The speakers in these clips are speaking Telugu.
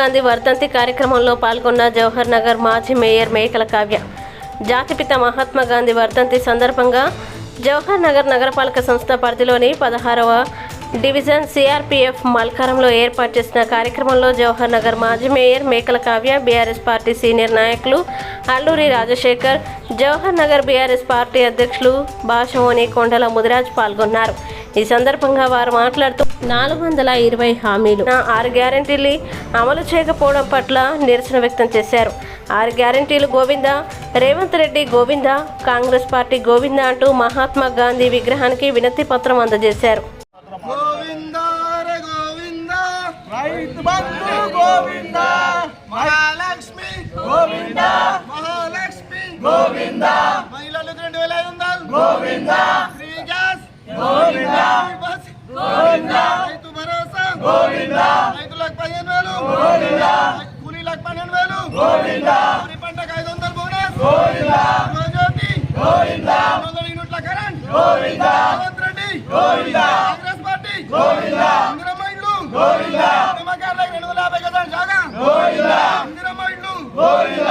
గాంధీ వర్ధంతి కార్యక్రమంలో పాల్గొన్న జవహర్ నగర్ మాజీ మేయర్ మేకల కావ్య. జాతిపిత మహాత్మా గాంధీ వర్ధంతి సందర్భంగా జవహర్ నగర్ నగరపాలక సంస్థ పరిధిలోని పదహారవ డివిజన్ సిఆర్పిఎఫ్ మల్కారంలో ఏర్పాటు చేసిన కార్యక్రమంలో జవహర్ నగర్ మాజీ మేయర్ మేకల కావ్య బీఆర్ఎస్ పార్టీ సీనియర్ నాయకులు అల్లూరి రాజశేఖర్ జవహర్ నగర్ బీఆర్ఎస్ పార్టీ అధ్యక్షులు భాషమోని కొండల ముదిరాజ్ పాల్గొన్నారు. ఈ సందర్భంగా వారు మాట్లాడుతూ నాలుగు వందల ఇరవై హామీలు. ఆరు గ్యారంటీలు అమలు చేయకపోవడం పట్ల నిరసన వ్యక్తం చేశారు. ఆరు గ్యారంటీలు గోవిందా రేవంత్ రెడ్డి గోవిందా కాంగ్రెస్ పార్టీ గోవిందా అంటూ మహాత్మా గాంధీ విగ్రహానికి వినతి పత్రం అందజేశారు. బంధు గోవింద. మహాలక్ష్మి. గోవింద. మహాలక్ష్మి. గోవింద. మహిళలకు రెండు వేల ఐదు వందలు. గోవింద. Free gas. గోవింద. గోవింద. రైతు భరోసా. గోవింద. రైతులకు పదిహేను వేలు. గోవింద. కూలీలకు పన్నెండు వేలు. గోవింద. వరి పంటకు ఐదు వందలు బోనస్. గోవింద. గోవింద. యూనిట్ల కరెంట్. గోవింద. రేవంత్ రెడ్డి. గోవింద కాంగ్రెస్ పార్టీ గోవింద ఇందిరమ్మ ఇల్లు గోవింద నిమ్మకాయలకు రెండు వందల యాభై గజాల జాగా గోవింద ఇందిరమ్మ ఇల్లు గోవింద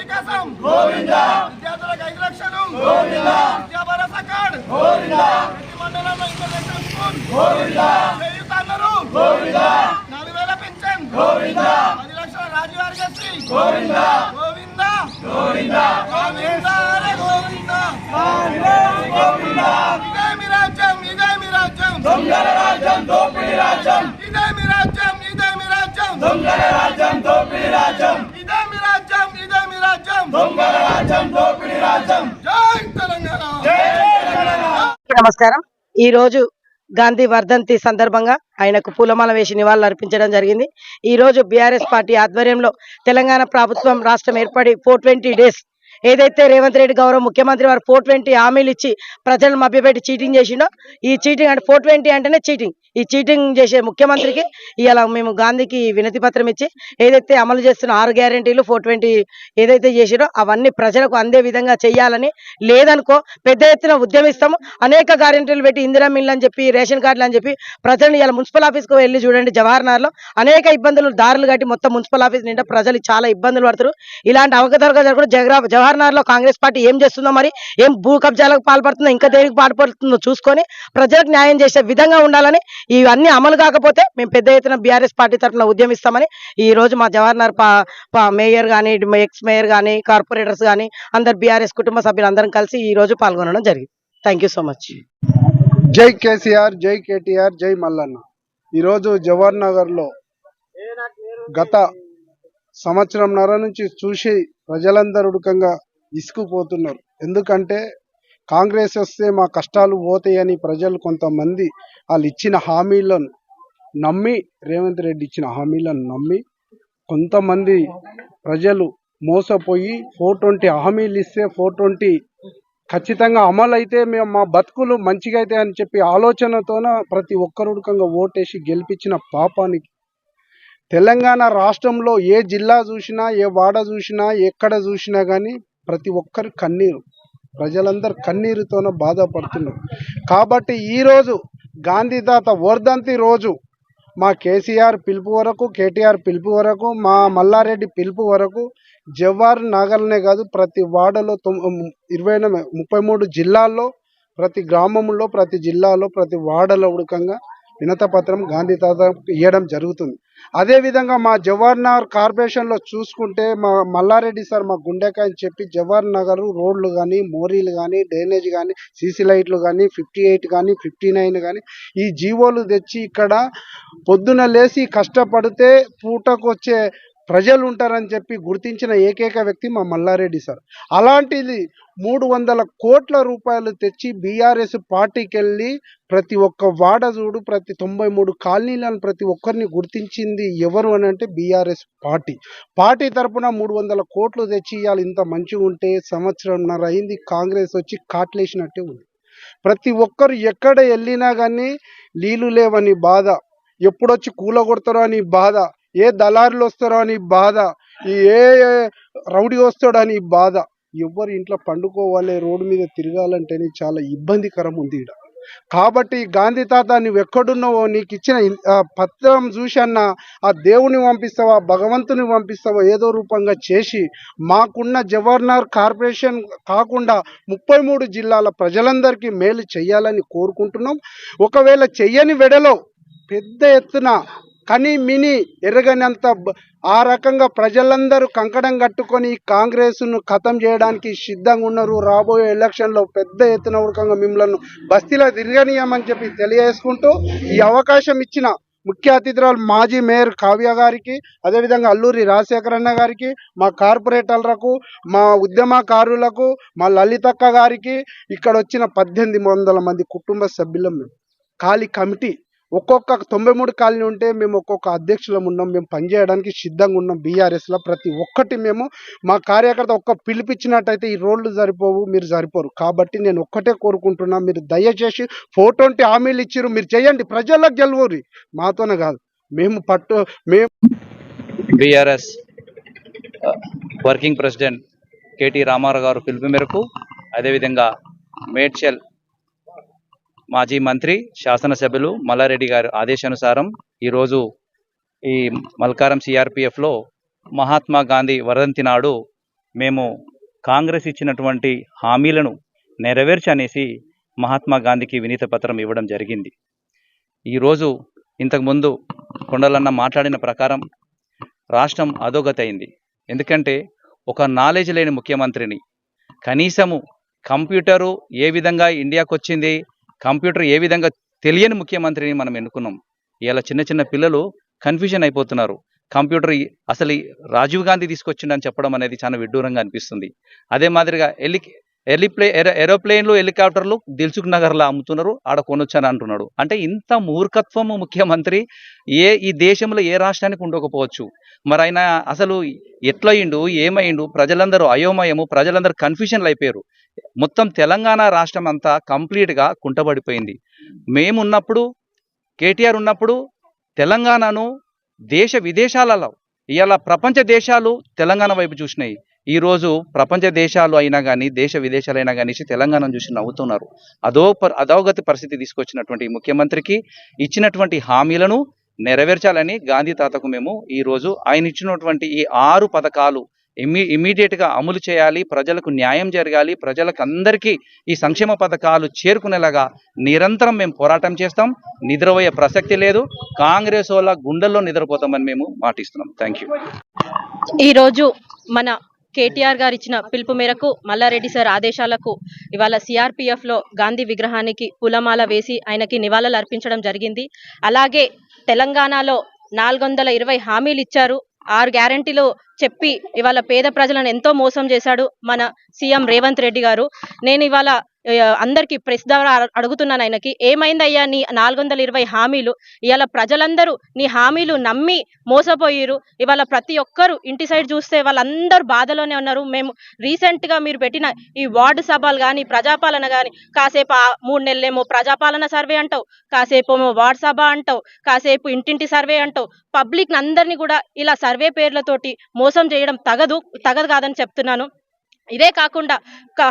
వికాసం గోవింద విద్యార్థులకు ఐదు లక్షలు గోవింద విద్యా భరోసా కార్డ్ గోవింద ప్రతి మండలంలో ఇంటర్నేషనల్ స్కూల్ గోవింద చేయూత అన్నారు గోవింద నాలుగు వేల పెన్షన్ గోవింద పది లక్షల రాజీవ్ ఆరోగ్యశ్రీ గోవింద. గోవింద. గోవింద. గోవింద గోవింద. గోవింద. ఇదే మీ రాజ్యం ఇదే మీ రాజ్యం. దొంగల రాజ్యం దోపిడి రాజ్యం. ఇదే మీ రాజ్యం ఇదే మీ రాజ్యం. దొంగల రాజ్యం దోపిడి రాజ్యం. ఇదే మీ రాజ్యం ఇదే మీ రాజ్యం. దొంగల రాజ్యం దోపిడి రాజ్యం. జై తెలంగాణ. జై తెలంగాణ. నమస్కారం. ఈ రోజు గాంధీ వర్ధంతి సందర్భంగా ఆయనకు పూలమాల వేసి నివాళులు అర్పించడం జరిగింది. ఈ రోజు బీఆర్ఎస్ పార్టీ ఆధ్వర్యంలో తెలంగాణ ప్రభుత్వం రాష్ట్రం ఏర్పడి ఫోర్ ట్వంటీ డేస్ ఏదైతే రేవంత్ రెడ్డి గౌరవ ముఖ్యమంత్రి వారు ఫోర్ ట్వంటీ హామీలు ఇచ్చి ప్రజలను మభ్యపెట్టి చీటింగ్ చేసిండో ఈ చీటింగ్ అంటే ఫోర్ ట్వంటీ అంటేనే చీటింగ్. ఈ చీటింగ్ చేసే ముఖ్యమంత్రికి ఇలా మేము గాంధీకి వినతి పత్రం ఇచ్చి ఏదైతే అమలు చేస్తున్న ఆరు గ్యారెంటీలు ఫోర్ ట్వంటీ ఏదైతే చేసిరో అవన్నీ ప్రజలకు అందే విధంగా చేయాలని లేదనుకో పెద్ద ఎత్తున ఉద్యమిస్తాము. అనేక గ్యారెంటీలు పెట్టి ఇందిరా మిల్ అని చెప్పి రేషన్ కార్డులు అని చెప్పి ప్రజలను ఇలా మున్సిపల్ ఆఫీస్కి వెళ్ళి చూడండి జవహర్ నగర్లో అనేక ఇబ్బందులు దారులు కట్టి మొత్తం మున్సిపల్ ఆఫీస్ నిండా ప్రజలు చాలా ఇబ్బందులు పడుతారు ఇలాంటి అవకతవకలు జరగడం జగరా జవహర్ కాంగ్రెస్ పార్టీ ఏం చేస్తుందో మరి ఏం భూ కబ్జాలకు పాల్పడుతుందో ఇంకా దేనికి పాల్పడుతుందో చూసుకొని ప్రజలకు న్యాయం చేసే విధంగా ఉండాలని ఇవన్నీ అమలు కాకపోతే మేము పెద్ద ఎత్తున బీఆర్ఎస్ పార్టీ తరఫున ఉద్యమిస్తామని ఈ రోజు మా జవహర్నగర్ పా- మేయర్ కానీ ఎక్స్ మేయర్ కానీ కార్పొరేటర్స్ కానీ అందరు బీఆర్ఎస్ కుటుంబ సభ్యులు అందరం కలిసి ఈ రోజు పాల్గొనడం జరిగింది. థ్యాంక్ యూ సో మచ్ జై కేసీఆర్ జై కేటీఆర్ జై మల్లన్న. ఈరోజు జవహర్ నగర్లో గత సంవత్సరంన్నర నుంచి చూసి ప్రజలందరూ ఉడకంగా ఇసుకుపోతున్నారు. ఎందుకంటే కాంగ్రెస్ వస్తే మా కష్టాలు పోతాయని ప్రజలు కొంతమంది వాళ్ళు ఇచ్చిన హామీలను నమ్మి రేవంత్ రెడ్డి ఇచ్చిన హామీలను నమ్మి కొంతమంది ప్రజలు మోసపోయి ఫోర్ ట్వంటీ హామీలు ఇస్తే ఫోర్ ట్వంటీ ఖచ్చితంగా అమలు అయితే మేము మా బతుకులు మంచిగా అయితే అని చెప్పి ఆలోచనతోన ప్రతి ఒక్కరు ఉడకంగా ఓటేసి గెలిపించిన పాపానికి తెలంగాణ రాష్ట్రంలో ఏ జిల్లా చూసినా ఏ వాడ చూసినా ఎక్కడ చూసినా కానీ ప్రతి ఒక్కరు కన్నీరు. ప్రజలందరూ కన్నీరుతోనే బాధపడుతున్నారు. కాబట్టి ఈరోజు గాంధీదాత వర్ధంతి రోజు మా కేసీఆర్ పిలుపు వరకు కేటీఆర్ పిలుపు వరకు మా మల్లారెడ్డి పిలుపు వరకు జవహర్ నగర్నే కాదు ప్రతి వాడలో తొమ్- ఇరవై ముప్పై మూడు జిల్లాల్లో ప్రతి గ్రామంలో ప్రతి జిల్లాలో ప్రతి వాడలో ఉడకంగా వినత పత్రం గాంధీ తాత ఇవ్వడం జరుగుతుంది. అదేవిధంగా మా జవహర్ నగర్ కార్పొరేషన్లో చూసుకుంటే మా మల్లారెడ్డి సార్ మా గుండెకాయ అని చెప్పి జవహర్ నగర్ రోడ్లు కానీ మోరీలు కానీ డ్రైనేజ్ కానీ సీసీ లైట్లు కానీ ఫిఫ్టీ ఎయిట్ కానీ ఫిఫ్టీ నైన్ కానీ ఈ జీవోలు తెచ్చి ఇక్కడ పొద్దున లేచి కష్టపడితే పూటకు వచ్చే ప్రజలు ఉంటారని చెప్పి గుర్తించిన ఏకైక వ్యక్తి మా మల్లారెడ్డి సార్. అలాంటిది మూడు వందల కోట్ల రూపాయలు తెచ్చి బీఆర్ఎస్ పార్టీకి వెళ్ళి ప్రతి ఒక్క వాడ చూడు ప్రతి తొంభై మూడు కాలనీలను ప్రతి ఒక్కరిని గుర్తించింది ఎవరు అని అంటే బీఆర్ఎస్ పార్టీ. పార్టీ తరపున మూడు వందల కోట్లు తెచ్చి ఇవ్వాలి ఇంత మంచిగా ఉంటే సంవత్సరంన్నర అయింది కాంగ్రెస్ వచ్చి కాట్లేసినట్టే ఉంది. ప్రతి ఒక్కరు ఎక్కడ వెళ్ళినా కానీ నీళ్ళు లేవని బాధ ఎప్పుడొచ్చి కూలగొడతారో అని బాధ ఏ దళారులు వస్తారో అని బాధ ఈ ఏ ఏ రౌడీ వస్తాడో అని బాధ. ఎవరు ఇంట్లో పండుకోవాలి రోడ్డు మీద తిరగాలంటేనే చాలా ఇబ్బందికరం ఉంది ఈడ. కాబట్టి గాంధీ తాత నువ్వు ఎక్కడున్నావో నీకు ఇచ్చిన ఆ పత్రం చూసి ఆ దేవుని పంపిస్తావా భగవంతుని పంపిస్తావా ఏదో రూపంగా చేసి మాకున్న జవహర్నగర్ కార్పొరేషన్ కాకుండా ముప్పై మూడు జిల్లాల ప్రజలందరికీ మేలు చేయాలని కోరుకుంటున్నాం. ఒకవేళ చెయ్యని వెడలో పెద్ద ఎత్తున కని మిని ఎరగనంత ఆ రకంగా ప్రజలందరూ కంకణం కట్టుకొని కాంగ్రెస్ను ఖతం చేయడానికి సిద్ధంగా ఉన్నారు. రాబోయే ఎలక్షన్లో పెద్ద ఎత్తున ఉడకంగా మిమ్మల్ని బస్తీలో తిరగనీయమని చెప్పి తెలియజేసుకుంటూ ఈ అవకాశం ఇచ్చిన ముఖ్య అతిథురాలు మాజీ మేయర్ కావ్య గారికి అదేవిధంగా అల్లూరి రాజశేఖర అన్న గారికి మా కార్పొరేటర్లకు మా ఉద్యమకారులకు మా లలితక్క గారికి ఇక్కడ వచ్చిన పద్దెనిమిది వందల మంది కుటుంబ సభ్యులం మేము. ఖాళీ కమిటీ ఒక్కొక్క తొంభై మూడు కాలనీ ఉంటే మేము ఒక్కొక్క అధ్యక్షులం ఉన్నాం మేము పనిచేయడానికి సిద్ధంగా ఉన్నాం బీఆర్ఎస్లో. ప్రతి ఒక్కటి మేము మా కార్యకర్త ఒక్క పిలిపించినట్టయితే ఈ రోడ్లు సరిపోవు మీరు సరిపోరు. కాబట్టి నేను ఒక్కటే కోరుకుంటున్నా మీరు దయచేసి ఫోటోంటి హామీలు ఇచ్చిర్రు మీరు చేయండి. ప్రజలకు గెలవరు. మాతోనే కాదు మేము పట్టు మేము BRS working president KT Rama Rao గారు పిలుపు మేరకు అదేవిధంగా మేడ్చల్ మాజీ మంత్రి శాసనసభ్యులు మల్లారెడ్డి గారి ఆదేశానుసారం ఈరోజు ఈ మల్కారం సిఆర్పిఎఫ్లో మహాత్మా గాంధీ వరదంతి నాడు మేము కాంగ్రెస్ ఇచ్చినటువంటి హామీలను నెరవేర్చనేసి మహాత్మా గాంధీకి వినీత పత్రం ఇవ్వడం జరిగింది. ఈరోజు ఇంతకుముందు కొండలన్న మాట్లాడిన ప్రకారం రాష్ట్రం అధోగతి అయింది. ఎందుకంటే ఒక నాలెడ్జ్ లేని ముఖ్యమంత్రిని కనీసము కంప్యూటరు ఏ విధంగా ఇండియాకు వచ్చింది కంప్యూటర్ ఏ విధంగా తెలియని ముఖ్యమంత్రిని మనం ఎన్నుకున్నాం? ఇలా చిన్న చిన్న పిల్లలు కన్ఫ్యూజన్ అయిపోతున్నారు. కంప్యూటర్ అసలు ఈ రాజీవ్ గాంధీ తీసుకొచ్చిండని చెప్పడం అనేది చాలా విడ్డూరంగా అనిపిస్తుంది. అదే మాదిరిగా ఎల్లి ఎలిప్లే ఎరో ఏరోప్లేన్లు హెలికాప్టర్లు దిల్సుఖ్ నగర్లో అమ్ముతున్నారు ఆడ కొనొచ్చని అంటున్నాడు. అంటే ఇంత మూర్ఖత్వము ముఖ్యమంత్రి ఏ ఈ దేశంలో ఏ రాష్ట్రానికి ఉండకపోవచ్చు. మరి ఆయన అసలు ఎట్లయిండు ఏమైండు ప్రజలందరూ అయోమయము ప్రజలందరూ కన్ఫ్యూషన్లు అయిపోయారు. మొత్తం తెలంగాణ రాష్ట్రం అంతా కంప్లీట్గా కుంటబడిపోయింది. మేము ఉన్నప్పుడు కేటీఆర్ ఉన్నప్పుడు తెలంగాణను దేశ విదేశాలలో ఇవాళ ప్రపంచ దేశాలు తెలంగాణ వైపు చూసినాయి. ఈరోజు ప్రపంచ దేశాలు అయినా కానీ దేశ విదేశాలైనా కానీ తెలంగాణను చూసి నవ్వుతున్నారు. అదో అధోగతి పరిస్థితి తీసుకొచ్చినటువంటి ముఖ్యమంత్రికి ఇచ్చినటువంటి హామీలను నెరవేర్చాలని గాంధీ తాతకు మేము ఈరోజు ఆయన ఇచ్చినటువంటి ఈ ఆరు పథకాలు ఇమ్మీ ఇమ్మీడియట్గా అమలు చేయాలి ప్రజలకు న్యాయం జరగాలి ప్రజలకు అందరికీ ఈ సంక్షేమ పథకాలు చేరుకునేలాగా నిరంతరం మేము పోరాటం చేస్తాం. నిద్రపోయే ప్రసక్తి లేదు. కాంగ్రెస్ వాళ్ళ గుండెల్లో నిద్రపోతామని మేము మాటిస్తున్నాం. థ్యాంక్ యూ ఈరోజు మన కేటీఆర్ గారు ఇచ్చిన పిలుపు మేరకు మల్లారెడ్డి సార్ ఆదేశాలకు ఇవాళ సిఆర్పిఎఫ్లో గాంధీ విగ్రహానికి పూలమాల వేసి ఆయనకి నివాళులు అర్పించడం జరిగింది. అలాగే తెలంగాణలో నాలుగు వందల ఇరవై హామీలు ఇచ్చారు. ఆరు గ్యారంటీలు చెప్పి ఇవాళ పేద ప్రజలను ఎంతో మోసం చేశాడు మన సీఎం రేవంత్ రెడ్డి గారు. నేను ఇవాళ అందరికీ ప్రెస్ ద్వారా అడుగుతున్నాను ఆయనకి. ఏమైందయ్యా నీ నాలుగు వందల ఇరవై హామీలు? ఇవాళ ప్రజలందరూ నీ హామీలు నమ్మి మోసపోయిరు ఇవాళ ప్రతి ఒక్కరు ఇంటి సైడ్ చూస్తే వాళ్ళందరూ బాధలోనే ఉన్నారు. మేము రీసెంట్గా మీరు పెట్టిన ఈ వార్డు సభలు కానీ ప్రజాపాలన కానీ కాసేపు ఆ మూడు నెలలేమో ప్రజాపాలన సర్వే అంటావు. కాసేపు ఏమో వార్డు సభ అంటావు. కాసేపు ఇంటింటి సర్వే అంటావు. పబ్లిక్ అందరినీ కూడా ఇలా సర్వే పేర్లతోటి మోసం చేయడం తగదు తగదు కాదని చెప్తున్నాను. ఇదే కాకుండా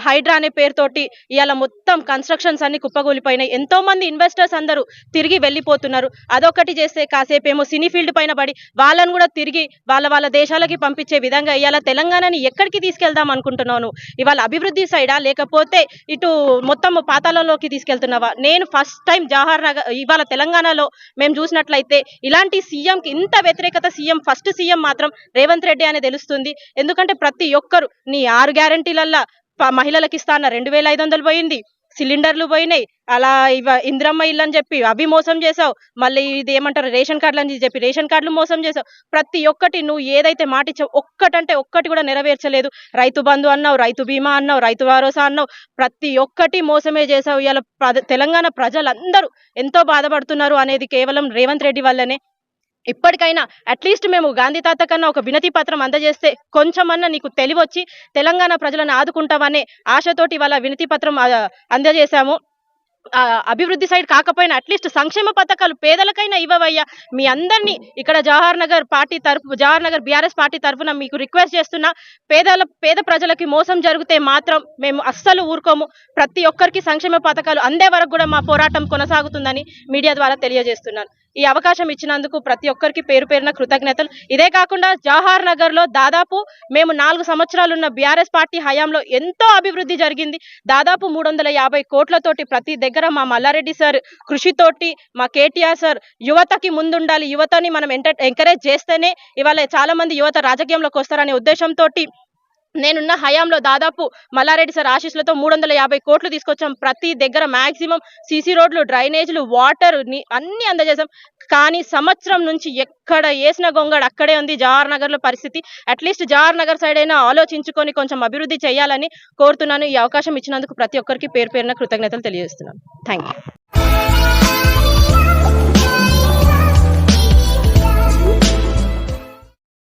హైడ్రా అనే పేరుతోటి ఇవాళ మొత్తం కన్స్ట్రక్షన్స్ అన్ని కుప్పగూలిపోయినాయి ఎంతో మంది ఇన్వెస్టర్స్ అందరూ తిరిగి వెళ్ళిపోతున్నారు. అదొకటి చేస్తే కాసేపు ఏమో సినీ ఫీల్డ్ పైన పడి వాళ్ళను కూడా తిరిగి వాళ్ళ వాళ్ళ దేశాలకి పంపించే విధంగా ఇవాళ తెలంగాణని ఎక్కడికి తీసుకెళ్దాం అనుకుంటున్నాను? ఇవాళ అభివృద్ధి సైడా? లేకపోతే ఇటు మొత్తం పాతాలలోకి తీసుకెళ్తున్నావా? నేను ఫస్ట్ టైం జవహర్ నగర్ ఇవాళ తెలంగాణలో మేము చూసినట్లయితే ఇలాంటి సీఎంకి ఇంత వ్యతిరేకత సీఎం ఫస్ట్ సీఎం మాత్రం రేవంత్ రెడ్డి అని తెలుస్తుంది. ఎందుకంటే ప్రతి ఒక్కరు నీ ఆరు గ్యారంటీలల్లా మహిళలకు ఇస్తా అన్న రెండు వేల ఐదు వందలు పోయింది. సిలిండర్లు పోయినాయి. అలా ఇవ ఇందిరమ్మ ఇల్లు అని చెప్పి అవి మోసం చేసావు మళ్ళీ ఇది ఏమంటారు రేషన్ కార్డులు అని చెప్పి రేషన్ కార్డులు మోసం చేసావు ప్రతి ఒక్కటి నువ్వు ఏదైతే మాట ఇచ్చావు ఒక్కటంటే ఒక్కటి కూడా నెరవేర్చలేదు. రైతు బంధు అన్నావు రైతు బీమా అన్నావు రైతు భరోసా అన్నావు. ప్రతి ఒక్కటి మోసమే చేసావు ఇవాళ తెలంగాణ ప్రజలందరూ ఎంతో బాధపడుతున్నారు అనేది కేవలం రేవంత్ రెడ్డి వల్లనే. ఇప్పటికైనా అట్లీస్ట్ మేము గాంధీ తాత కన్నా ఒక వినతి పత్రం అందజేస్తే కొంచెమన్నా నీకు తెలివొచ్చి తెలంగాణ ప్రజలను ఆదుకుంటామనే ఆశతోటి వాళ్ళ వినతి పత్రం అందజేశాము. అభివృద్ధి సైడ్ కాకపోయినా అట్లీస్ట్ సంక్షేమ పథకాలు పేదలకైనా ఇవ్వవయ్యా. మీ అందరినీ ఇక్కడ జవహర్ నగర్ పార్టీ తరఫు జవహర్ నగర్ బీఆర్ఎస్ పార్టీ తరఫున మీకు రిక్వెస్ట్ చేస్తున్నా పేదల పేద ప్రజలకి మోసం జరిగితే మాత్రం మేము అస్సలు ఊరుకోము. ప్రతి ఒక్కరికి సంక్షేమ పథకాలు అందే వరకు కూడా మా పోరాటం కొనసాగుతుందని మీడియా ద్వారా తెలియజేస్తున్నాను. ఈ అవకాశం ఇచ్చినందుకు ప్రతి ఒక్కరికి పేరు పేరున కృతజ్ఞతలు. ఇదే కాకుండా జవహర్ నగర్లో దాదాపు మేము నాలుగు సంవత్సరాలు ఉన్న బీఆర్ఎస్ పార్టీ హయాంలో ఎంతో అభివృద్ధి జరిగింది. దాదాపు మూడు వందల యాభై కోట్లతోటి ప్రతి దగ్గర మా మల్లారెడ్డి సార్ కృషితోటి మా కేటీఆర్ సార్ యువతకి ముందుండాలి. యువతని మనం ఎంటర్ ఎంకరేజ్ చేస్తేనే ఇవాళ చాలా మంది యువత రాజకీయంలోకి వస్తారనే ఉద్దేశంతో నేనున్న హయాంలో దాదాపు మల్లారెడ్డి సార్ ఆశీస్సులతో మూడు వందల యాభై కోట్లు తీసుకొచ్చాం. ప్రతి దగ్గర మాక్సిమం సీసీ రోడ్లు డ్రైనేజీలు వాటర్ అన్ని అందజేశాం. కానీ సంవత్సరం నుంచి ఎక్కడ వేసిన గొంగడు అక్కడే ఉంది జవహర్ నగర్లో పరిస్థితి. అట్లీస్ట్ జవహర్ నగర్ సైడ్ అయినా ఆలోచించుకొని కొంచెం అభివృద్ధి చేయాలని కోరుతున్నాను. ఈ అవకాశం ఇచ్చినందుకు ప్రతి ఒక్కరికి పేరు పేరున కృతజ్ఞతలు తెలియజేస్తున్నాను. Thank you